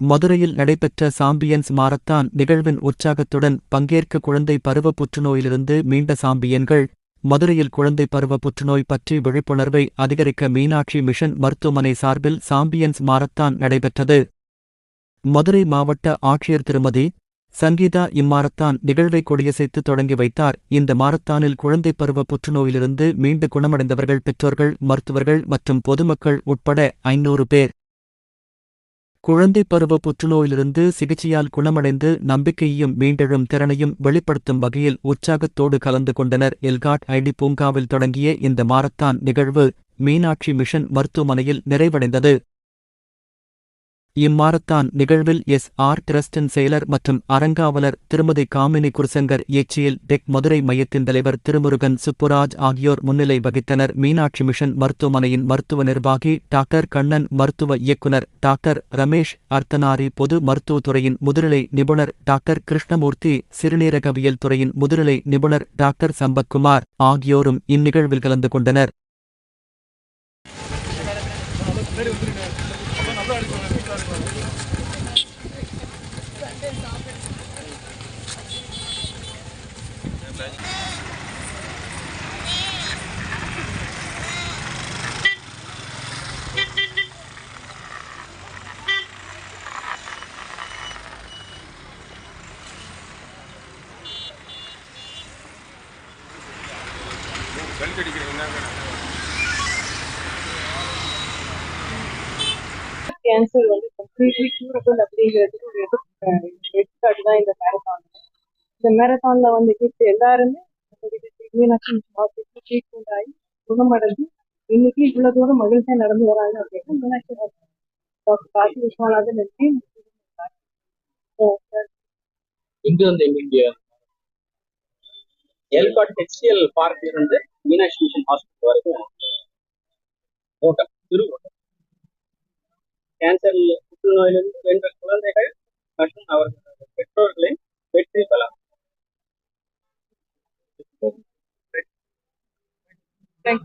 மதுரையில் நடைபெற்ற champions marathon நிகழ்வின் உற்சாகத்துடன் பங்கேற்க குழந்தை பருவ புற்றுநோயிலிருந்து மீண்ட சாம்பியன்கள் மதுரையில் குழந்தை பருவ புற்றுநோய் பற்றி விழிப்புணர்வை அதிகரிக்க மீனாட்சி மிஷன் மருத்துவமனை சார்பில் சாம்பியன்ஸ் மாரத்தான் நடைபெற்றது. மதுரை மாவட்ட ஆட்சியர் திருமதி சங்கீதா இம்மாரத்தான் நிகழ்வை கொடியசைத்து தொடங்கி வைத்தார். இந்த மாரத்தானில் குழந்தை பருவ புற்றுநோயிலிருந்து மீண்டு குணமடைந்தவர்கள் பெற்றோர்கள் மருத்துவர்கள் மற்றும் பொதுமக்கள் உட்பட ஐநூறு பேர். குழந்தை பருவ புற்றுநோயிலிருந்து சிகிச்சையால் குணமடைந்து நம்பிக்கையையும் மீண்டெழும் திறனையும் வெளிப்படுத்தும் வகையில் உற்சாகத்தோடு கலந்து கொண்டனர். எல்காட் ஐடி பூங்காவில் தொடங்கிய இந்த மாரத்தான் நிகழ்வு மீனாட்சி மிஷன் மருத்துவமனையில் நிறைவடைந்தது. இம்மாரத்தான் நிகழ்வில் எஸ். ஆர். டிரஸ்டின் செயலர் மற்றும் அரங்காவலர் திருமதி காமினி குருசங்கர் இயற்றியில் டெக் மதுரை மையத்தின் தலைவர் திருமுருகன் சுப்புராஜ் ஆகியோர் முன்னிலை வகித்தனர். மீனாட்சி மிஷன் மருத்துவமனையின் மருத்துவ நிர்வாகி டாக்டர் கண்ணன் மருத்துவ இயக்குனர் டாக்டர் ரமேஷ் அர்த்தனாரி பொது மருத்துவத்துறையின் முதுநிலை நிபுணர் டாக்டர் கிருஷ்ணமூர்த்தி சிறுநீரகவியல் துறையின் முதுநிலை நிபுணர் டாக்டர் சம்பத்குமார் ஆகியோரும் இந்நிகழ்வில் கலந்து கொண்டனர். கழுத்தடிக்கிறீங்க என்ன கேன்சர் வந்து கம்ப்ளீட்லி கியூரபிள் அப்படிங்கிறதுக்கு ஒரு எடுத்துக்காட்டு தான் இந்த மேரத்தான் இந்த மேரத்தான்ல வந்து கிட்ட எல்லாருமே ட்ரீட்மெண்ட் ஆகி குணமடைஞ்சு இன்னைக்கு இவ்வளவு தூரம் மகிழ்ச்சியா நடந்து வராங்க அப்படின்னா மீனாட்சி டாக்டர் காசி விஸ்வநாதன் நன்றி இங்கு வந்து இங்கே? எல்காட் ஹெச்சிஎல் பார்க் இருந்து மீனாட்சி மிஷன் ஹாஸ்பிட்டல் வரைக்கும். ஓட்டம் திரு ಕ್ಯಾನ್ಸರ್ ಹುಟ್ಟಿನ ನೋವಿನಲ್ಲಿ ಎಂಟು ಕುಲಂದೆಕಾಯಿ ಮಶ್ರೂಮ್ ಅವರ್ ಪೆಟ್ರೋಲ್ ಬೆಟ್ಟಿ ಫಲ ಥ್ಯಾಂಕ್ ಯು